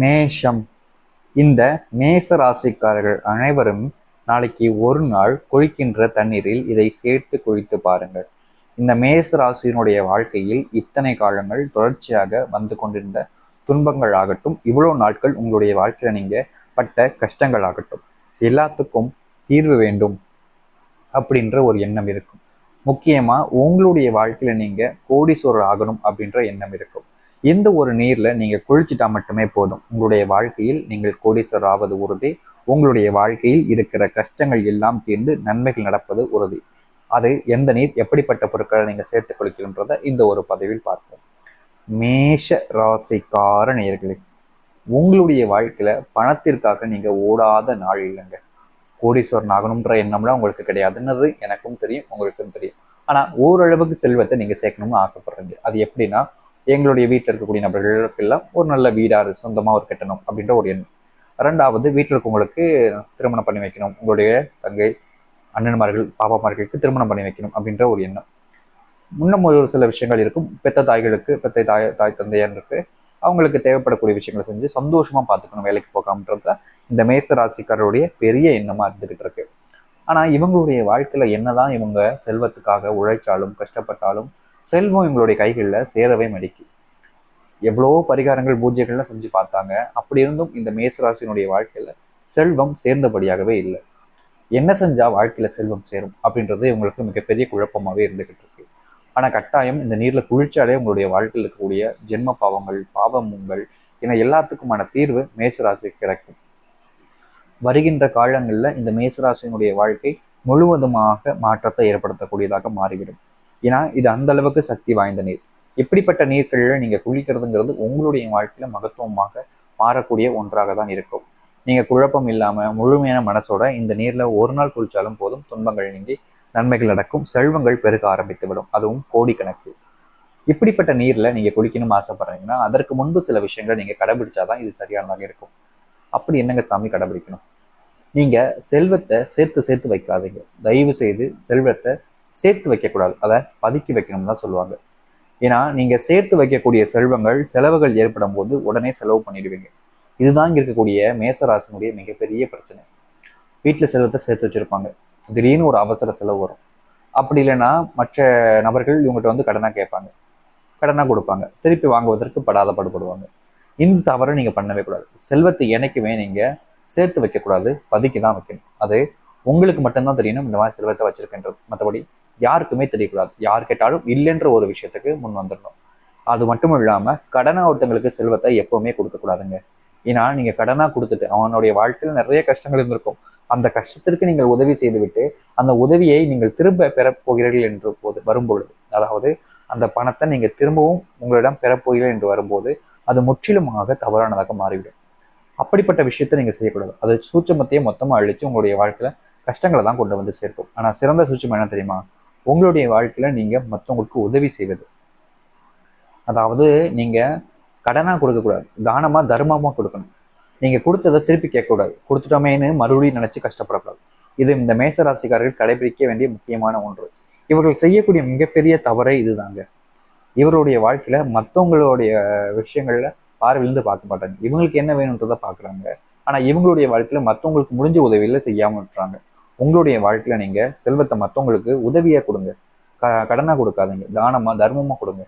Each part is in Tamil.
மேஷம். இந்த மேச ராசிக்காரர்கள் அனைவரும் நாளைக்கு ஒரு நாள் குளிக்கின்ற தண்ணீரில் இதை சேர்த்து குளித்து பாருங்கள். இந்த மேச ராசியினுடைய வாழ்க்கையில் இத்தனை காலங்கள் தொடர்ச்சியாக வந்து கொண்டிருந்த துன்பங்கள் ஆகட்டும் இவ்வளோ நாட்கள் உங்களுடைய வாழ்க்கையில் நீங்க பட்ட கஷ்டங்கள் ஆகட்டும். எல்லாத்துக்கும் தீர்வு வேண்டும் அப்படின்ற ஒரு எண்ணம் இருக்கும். முக்கியமா உங்களுடைய வாழ்க்கையில நீங்க கோடீஸ்வரர் ஆகணும் அப்படின்ற எண்ணம் இருக்கும். இந்த ஒரு நீர்ல நீங்க குளிச்சுட்டா மட்டுமே போதும். உங்களுடைய வாழ்க்கையில் நீங்கள் கோடீஸ்வரர் ஆவது உறுதி உங்களுடைய வாழ்க்கையில் இருக்கிற கஷ்டங்கள் எல்லாம் தீர்ந்து நன்மைகள் நடப்பது உறுதி. அது எந்த நீர் எப்படிப்பட்ட பொருட்களை நீங்க சேர்த்து கொள்கின்றத இந்த ஒரு பதவியில் பார்ப்போம். மேஷ ராசிக்கார நேர்களே உங்களுடைய வாழ்க்கையில பணத்திற்காக நீங்க ஓடாத நாள் இல்லைங்க. கோடீஸ்வரன் ஆகணுன்ற எண்ணம்லாம் உங்களுக்கு கிடையாதுன்றது எனக்கும் தெரியும் உங்களுக்கும் தெரியும். ஆனா ஓரளவுக்கு செல்வத்தை நீங்க சேர்க்கணும்னு ஆசைப்படுறீங்க. அது எப்படின்னா எங்களுடைய வீட்டில் இருக்கக்கூடிய நபர்களுக்கெல்லாம் ஒரு நல்ல வீடாக சொந்தமாக ஒரு கட்டணும் அப்படின்ற ஒரு எண்ணம். ரெண்டாவது வீட்டில் இருக்கவங்களுக்கு திருமணம் பண்ணி வைக்கணும். உங்களுடைய தங்கை அண்ணன்மார்கள் பாப்பாமார்களுக்கு திருமணம் பண்ணி வைக்கணும் அப்படின்ற ஒரு எண்ணம். இன்னும் ஒரு சில விஷயங்கள் இருக்கும். பெத்த தாய்களுக்கு பெத்த தாய் தாய் தந்தையருக்கு அவங்களுக்கு தேவைப்படக்கூடிய விஷயங்களை செஞ்சு சந்தோஷமா பார்த்துக்கணும் வேலைக்கு போகாமன்றத இந்த மேச ராசிக்காரருடைய பெரிய எண்ணமா இருந்துகிட்டு இருக்கு. ஆனா இவங்களுடைய வாழ்க்கையில என்னதான் இவங்க செல்வத்துக்காக உழைச்சாலும் கஷ்டப்பட்டாலும் செல்வம் இவங்களுடைய கைகளில் சேரவே மடிக்கு. எவ்வளோ பரிகாரங்கள் பூஜைகள்லாம் செஞ்சு பார்த்தாங்க. அப்படி இருந்தும் இந்த மேசராசினுடைய வாழ்க்கையில செல்வம் சேர்ந்தபடியாகவே இல்லை. என்ன செஞ்சா வாழ்க்கையில செல்வம் சேரும் அப்படின்றது இவங்களுக்கு மிகப்பெரிய குழப்பமாவே இருந்துகிட்டு இருக்கு. ஆனா கட்டாயம் இந்த நீர்ல குளிர்ச்சாலே உங்களுடைய வாழ்க்கையில் இருக்கக்கூடிய ஜென்ம பாவங்கள் பாவமுங்கள் என எல்லாத்துக்குமான தீர்வு மேசராசிக்கு கிடைக்கும். வருகின்ற காலங்களில் இந்த மேசராசியினுடைய வாழ்க்கை முழுவதுமாக மாற்றத்தை ஏற்படுத்தக்கூடியதாக மாறிவிடும். ஏன்னா இது அந்த அளவுக்கு சக்தி வாய்ந்த நீர். இப்படிப்பட்ட நீர்களில் நீங்க குளிக்கிறதுங்கிறது உங்களுடைய வாழ்க்கையில மகத்துவமாக மாறக்கூடிய ஒன்றாக தான் இருக்கும். நீங்க குழப்பம் இல்லாம முழுமையான மனசோட இந்த நீர்ல ஒரு நாள் குளிச்சாலும் போதும் துன்பங்கள் நீங்கி நன்மைகள் நடக்கும் செல்வங்கள் பெருக ஆரம்பித்து விடும் அதுவும் கோடிக்கணக்கு. இப்படிப்பட்ட நீர்ல நீங்க குளிக்கணும்னு ஆசைப்படுறீங்கன்னா அதற்கு முன்பு சில விஷயங்களை நீங்க கடைபிடிச்சாதான் இது சரியானதாக இருக்கும். அப்படி என்னங்க சாமி கடைபிடிக்கணும்? நீங்க செல்வத்தை சேர்த்து சேர்த்து வைக்காதீங்க. தயவு செய்து செல்வத்தை சேர்த்து வைக்கக்கூடாது. அதை பதுக்கி வைக்கணும்னு தான் சொல்லுவாங்க. ஏன்னா நீங்க சேர்த்து வைக்கக்கூடிய செல்வங்கள் செலவுகள் ஏற்படும் போது உடனே செலவு பண்ணிடுவீங்க. இதுதான் இங்க இருக்கக்கூடிய மேசராசினுடைய மிகப்பெரிய பிரச்சனை. வீட்டில் செல்வத்தை சேர்த்து வச்சிருப்பாங்க. திடீர்னு ஒரு அவசர செலவு வரும். அப்படி இல்லைன்னா மற்ற நபர்கள் இவங்ககிட்ட வந்து கடனாக கேட்பாங்க. கடனாக கொடுப்பாங்க. திருப்பி வாங்குவதற்கு படாத பாடுபடுவாங்க. இந்த தவறை நீங்கள் பண்ணவே கூடாது. செல்வத்தை என்னைக்குமே நீங்கள் சேர்த்து வைக்கக்கூடாது. பதுக்கி தான் வைக்கணும். அது உங்களுக்கு மட்டும்தான் தெரியணும். இந்த மாதிரி செல்வத்தை வச்சிருக்கின்றது மற்றபடி யாருக்குமே தெரியக்கூடாது. யார் கேட்டாலும் இல்லைன்ற ஒரு விஷயத்துக்கு முன் வந்துடணும். அது மட்டும் இல்லாம கடனாக ஒருத்தங்களுக்கு செல்வத்தை எப்பவுமே கொடுக்கக்கூடாதுங்க. ஏன்னா நீங்க கடனாக கொடுத்துட்டு அவனுடைய வாழ்க்கையில் நிறைய கஷ்டங்கள் இருந்திருக்கும். அந்த கஷ்டத்திற்கு நீங்கள் உதவி செய்துவிட்டு அந்த உதவியை நீங்கள் திரும்ப பெறப்போகிறீர்கள் என்று போது வரும்பொழுது அதாவது அந்த பணத்தை நீங்கள் திரும்பவும் உங்களிடம் பெறப்போகிறீர்கள் என்று வரும்போது அது முற்றிலுமாக தவறானதாக மாறிவிடும். அப்படிப்பட்ட விஷயத்தை நீங்கள் செய்யக்கூடாது. அது சூட்சமத்தையே மொத்தமாக அழிச்சு உங்களுடைய வாழ்க்கையில கஷ்டங்களை தான் கொண்டு வந்து சேர்க்கும். ஆனால் சிறந்த சூட்சம் என்ன தெரியுமா? உங்களுடைய வாழ்க்கையில் நீங்கள் மற்றவங்களுக்கு உதவி செய்வது. அதாவது நீங்கள் கடனாக கொடுக்கக்கூடாது. தானமாக தர்மமாக கொடுக்கணும். நீங்கள் கொடுத்ததை திருப்பி கேட்கக்கூடாது. கொடுத்துட்டோமேன்னு மறுபடியும் நினச்சி கஷ்டப்படக்கூடாது. இது இந்த மேசராசிக்காரர்கள் கடைபிடிக்க வேண்டிய முக்கியமான ஒன்று. இவர்கள் செய்யக்கூடிய மிகப்பெரிய தவறே இதுதாங்க. இவருடைய வாழ்க்கையில மற்றவங்களுடைய விஷயங்கள்ல பார்வையிலிருந்து பார்க்க மாட்டாங்க. இவங்களுக்கு என்ன வேணுன்றதை பார்க்குறாங்க. ஆனால் இவங்களுடைய வாழ்க்கையில மற்றவங்களுக்கு முடிஞ்ச உதவியில செய்யாமல் விட்டுறாங்க. உங்களுடைய வாழ்க்கையில நீங்க செல்வத்தை மற்றவங்களுக்கு உதவியா கொடுங்க. க கடனா கொடுக்காதீங்க. தானமா தர்மமா கொடுங்க.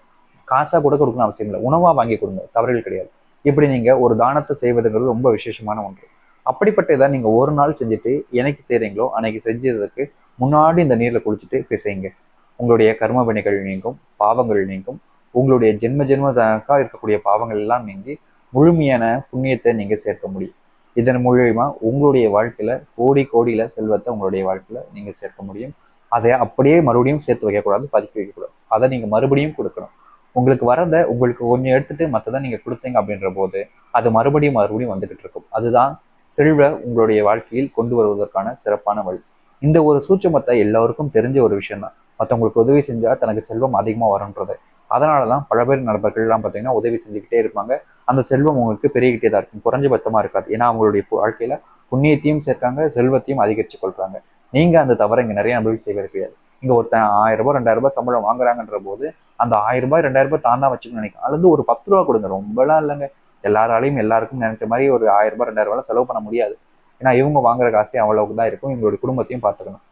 காசா கூட கொடுக்கணும் அவசியம் இல்லை. உணவா வாங்கி கொடுங்க. தவறுகள் கிடையாது. இப்படி நீங்க ஒரு தானத்தை செய்வதுங்கிறது ரொம்ப விசேஷமான ஒன்று. அப்படிப்பட்ட இதை நீங்க ஒரு நாள் செஞ்சுட்டு என்னைக்கு செய்றீங்களோ அன்னைக்கு செஞ்சதுக்கு முன்னாடி இந்த நீர்ல குளிச்சுட்டு பிசைங்க. உங்களுடைய கர்ம வினைகள் நீங்கும் பாவங்கள் நீங்கும். உங்களுடைய ஜென்ம ஜென்மதாக இருக்கக்கூடிய பாவங்கள் எல்லாம் நீங்கி முழுமையான புண்ணியத்தை நீங்க சேர்க்க முடியும். இதன் மூலியமா உங்களுடைய வாழ்க்கையில கோடி கோடியில செல்வத்தை உங்களுடைய வாழ்க்கையில நீங்க சேர்க்க முடியும். அதை அப்படியே மறுபடியும் சேர்த்து வைக்கக்கூடாது பதுக்கி வைக்கக்கூடாது. அதை நீங்க மறுபடியும் கொடுக்கணும். உங்களுக்கு வரதை உங்களுக்கு கொஞ்சம் எடுத்துட்டு மற்றதை நீங்க கொடுத்தீங்க அப்படின்ற போது அது மறுபடியும் மறுபடியும் வந்துகிட்டு இருக்கும். அதுதான் செல்வ உங்களுடைய வாழ்க்கையில் கொண்டு வருவதற்கான சிறப்பான வழி. இந்த ஒரு சூட்சமத்தை எல்லாருக்கும் தெரிஞ்ச ஒரு விஷயம் தான் மற்றவங்களுக்கு உதவி செஞ்சா தனக்கு செல்வம் அதிகமா வரும்ன்றது அதனாலதான் பல பேர் நண்பர்கள்லாம் பார்த்தீங்கன்னா உதவி செஞ்சுக்கிட்டே இருப்பாங்க. அந்த செல்வம் உங்களுக்கு பெருகிட்டே தான் இருக்கும். குறைஞ்சபட்சமா இருக்காது. ஏன்னா அவங்களுடைய வாழ்க்கையில் புண்ணியத்தையும் சேர்க்காங்க செல்வத்தையும் அதிகரித்து கொள்கிறாங்க நீங்கள் அந்த தவறை இங்கே நிறைய அனுபவி செய்வது கிடையாது. இங்கே ஒருத்தன் ஆயிரம் ரூபாய் ரெண்டாயிரம் ரூபாய் சம்பளம் வாங்குறாங்கன்ற போது அந்த ஆயிரம் ரூபாய் ரெண்டாயிரம் ரூபாய் தான் தான் வச்சுக்கணும் நினைக்கிறேன். அதுல ஒரு பத்து ரூபா கொடுங்க. ரொம்பலாம் இல்லைங்க. எல்லாராலையும் எல்லாருக்கும் நினைச்ச மாதிரி ஒரு ஆயிரம் ரூபாய் ரெண்டாயிரம் ரூபாய் செலவு பண்ண முடியாது. ஏன்னா இவங்க வாங்குற காசே அவ்வளவுக்கு தான் இருக்கும். இவங்களுடைய குடும்பத்தையும் பார்த்துக்கணும்.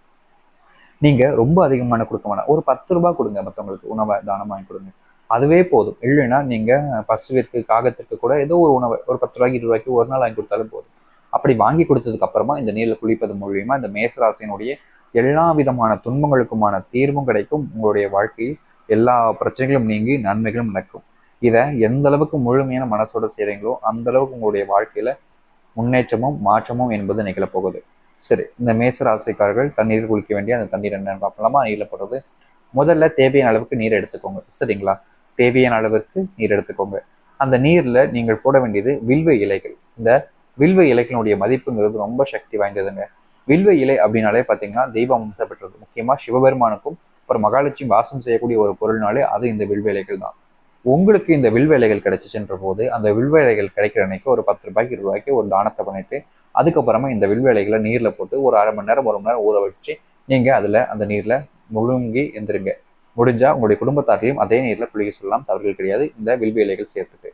நீங்கள் ரொம்ப அதிகமான கொடுக்க வேணாம். ஒரு பத்து ரூபாய் கொடுங்க மற்றவங்களுக்கு உணவை தானம் வாங்கி கொடுங்க. அதுவே போதும். இல்லைன்னா நீங்கள் பசுவிற்கு காகத்திற்கு கூட ஏதோ ஒரு உணவை ஒரு பத்து ரூபாய்க்கு இருபது ரூபாய்க்கு ஒரு நாள் வாங்கி கொடுத்தாலும் போதும். அப்படி வாங்கி கொடுத்ததுக்கு அப்புறமா இந்த நீரில் குளிப்பது மூலியமா இந்த மேசராசினுடைய எல்லா விதமான துன்பங்களுக்குமான தீர்வும் கிடைக்கும். உங்களுடைய வாழ்க்கையில் எல்லா பிரச்சனைகளும் நீங்கி நன்மைகளும் நடக்கும். இதை எந்த அளவுக்கு முழுமையான மனசோட செய்கிறீங்களோ அந்த அளவுக்கு உங்களுடைய வாழ்க்கையில முன்னேற்றமும் மாற்றமும் என்பது நிகழப்போகுது. சரி இந்த மேச ராசிக்காரர்கள் தண்ணீர் குளிக்க வேண்டிய அந்த தண்ணீர் என்னன்னு பார்க்கலாமா நீரில் போடுறது. முதல்ல தேவையான அளவுக்கு நீர் எடுத்துக்கோங்க. சரிங்களா? தேவையான அளவிற்கு நீர் எடுத்துக்கோங்க. அந்த நீர்ல நீங்கள் போட வேண்டியது வில்வ இலைகள். இந்த வில்வ இலைகளினுடைய மதிப்புங்கிறது ரொம்ப சக்தி வாய்ந்ததுங்க. வில்வ இலை அப்படின்னாலே பார்த்தீங்கன்னா தெய்வம் அம்சம் பெற்றது. முக்கியமாக சிவபெருமானுக்கும் அப்புறம் மகாலட்சுமி வாசம் செய்யக்கூடிய ஒரு பொருள்னாலே அது இந்த வில்வ இலைகள் தான். உங்களுக்கு இந்த வில்வ இலைகள் கிடைச்சிச்சுன்ற போது அந்த வில்வ இலைகள் கிடைக்கிற அன்னைக்கு ஒரு பத்து ரூபாய்க்கு இருபது ரூபாய்க்கு ஒரு தானத்தை பண்ணிட்டு அதுக்கப்புறமா இந்த வில்வேலைகளை நீர்ல போட்டு ஒரு அரை மணி நேரம் ஒரு மணி நேரம் ஊற வச்சு நீங்க அதுல அந்த நீர்ல முழுங்கி எந்திருங்க. முடிஞ்சா உங்களுடைய குடும்பத்தாரையும் அதே நீர்ல குளிக்க சொல்லலாம். தவறுகள் கிடையாது. இந்த வில்வ இலைகள் சேர்த்துட்டு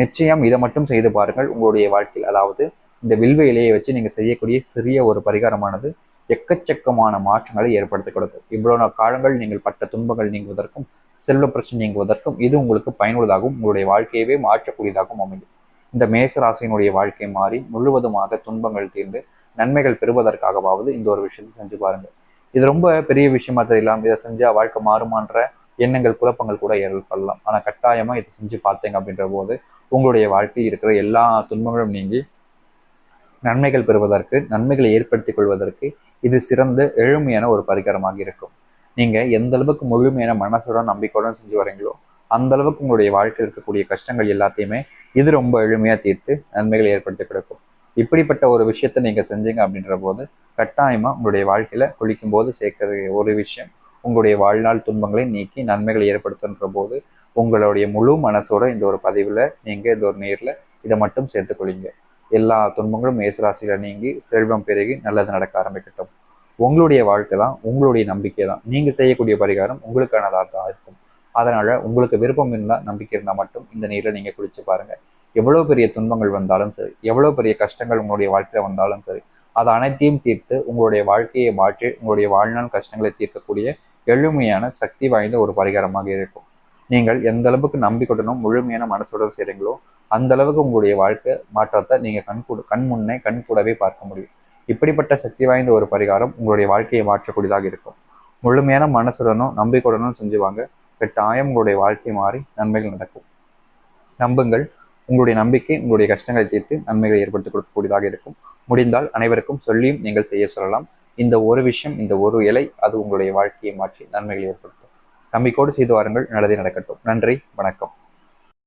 நிச்சயம் இதை மட்டும் செய்து பாருங்கள். உங்களுடைய வாழ்க்கையில் அதாவது இந்த வில்வ இலையை வச்சு நீங்க செய்யக்கூடிய சிறிய ஒரு பரிகாரமானது எக்கச்சக்கமான மாற்றங்களை ஏற்படுத்தி கொடுக்கும். இவ்வளவு காலங்கள் நீங்கள் பட்ட துன்பங்கள் நீங்குவதற்கும் செல்வ பிரச்சனை நீங்குவதற்கும் இது உங்களுக்கு பயனுள்ளதாகவும் உங்களுடைய வாழ்க்கையவே மாற்றக்கூடியதாகவும் அமையும். இந்த மேசராசினுடைய வாழ்க்கை மாறி முழுவதுமாக துன்பங்கள் தீர்ந்து நன்மைகள் பெறுவதற்காகவாவது இந்த ஒரு விஷயத்தை செஞ்சு பாருங்க. இது ரொம்ப பெரிய விஷயமா தெரியலாம். இதை செஞ்சா வாழ்க்கை மாறுமான்ற எண்ணங்கள் குழப்பங்கள் கூட ஏற்படலாம். ஆனா கட்டாயமா இதை செஞ்சு பார்த்தீங்க அப்படின்ற போது உங்களுடைய வாழ்க்கையில் இருக்கிற எல்லா துன்பங்களும் நீங்கி நன்மைகள் பெறுவதற்கு நன்மைகளை ஏற்படுத்திக் கொள்வதற்கு இது சிறந்த எளிமையான ஒரு பரிகாரமாக இருக்கும். நீங்க எந்த அளவுக்கு முழுமையான மனசுடன் நம்பிக்கையுடன் செஞ்சு வரீங்களோ அந்த அளவுக்கு உங்களுடைய வாழ்க்கையில் இருக்கக்கூடிய கஷ்டங்கள் எல்லாத்தையுமே இது ரொம்ப எளிமையா தீர்த்து நன்மைகளை ஏற்படுத்தி கொடுக்கும். இப்படிப்பட்ட ஒரு விஷயத்த நீங்க செஞ்சீங்க அப்படின்ற போது கட்டாயமா உங்களுடைய வாழ்க்கையில குளிக்கும் போது சேர்க்கிற ஒரு விஷயம் உங்களுடைய வாழ்நாள் துன்பங்களை நீக்கி நன்மைகளை ஏற்படுத்துன்ற போது உங்களுடைய முழு மனசோட இந்த ஒரு பதிவுல நீங்க இந்த ஒரு நேரில் இதை மட்டும் சேர்த்து கொள்ளிங்க. எல்லா துன்பங்களும் மேசராசியில நீங்கி செல்வம் பெருகி நல்லது நடக்க ஆரம்பிக்கட்டும். உங்களுடைய வாழ்க்கை தான் உங்களுடைய நம்பிக்கை தான். நீங்க செய்யக்கூடிய பரிகாரம் உங்களுக்கானதாக தான் இருக்கும். அதனால் உங்களுக்கு விருப்பம் இருந்தால் நம்பிக்கை இருந்தால் மட்டும் இந்த நீரில் நீங்கள் குளித்து பாருங்கள் எவ்வளோ பெரிய துன்பங்கள் வந்தாலும் சரி எவ்வளோ பெரிய கஷ்டங்கள் உங்களுடைய வாழ்க்கையில் வந்தாலும் சரி அது அனைத்தையும் தீர்த்து உங்களுடைய வாழ்க்கையை மாற்றி உங்களுடைய வாழ்நாள் கஷ்டங்களை தீர்க்கக்கூடிய எளிமையான சக்தி வாய்ந்த ஒரு பரிகாரமாக இருக்கும். நீங்கள் எந்த அளவுக்கு நம்பிக்கையுடனும் முழுமையான மனசுடன் செய்கிறீங்களோ அந்த அளவுக்கு உங்களுடைய வாழ்க்கை மாற்றத்தை நீங்கள் கண் கூட கண் முன்னே கண் கூடவே பார்க்க முடியும். இப்படிப்பட்ட சக்தி வாய்ந்த ஒரு பரிகாரம் உங்களுடைய வாழ்க்கையை மாற்றக்கூடியதாக இருக்கும். முழுமையான மனசுடனும் நம்பிக்கையுடனும் செஞ்சுவாங்க. கட்டாயம் உங்களுடைய வாழ்க்கை மாறி நன்மைகள் நடக்கும். நம்புங்கள். உங்களுடைய நம்பிக்கை உங்களுடைய கஷ்டங்களை தீர்த்து நன்மைகளை ஏற்படுத்தி கொடுக்கக்கூடியதாக இருக்கும். முடிந்தால் அனைவருக்கும் சொல்லியும் நீங்கள் செய்ய சொல்லலாம். இந்த ஒரு விஷயம் இந்த ஒரு இலை அது உங்களுடைய வாழ்க்கையை மாற்றி நன்மைகளை ஏற்படுத்தும். நம்பிக்கோடு செய்து வாருங்கள். நல்லதே நடக்கட்டும். நன்றி. வணக்கம்.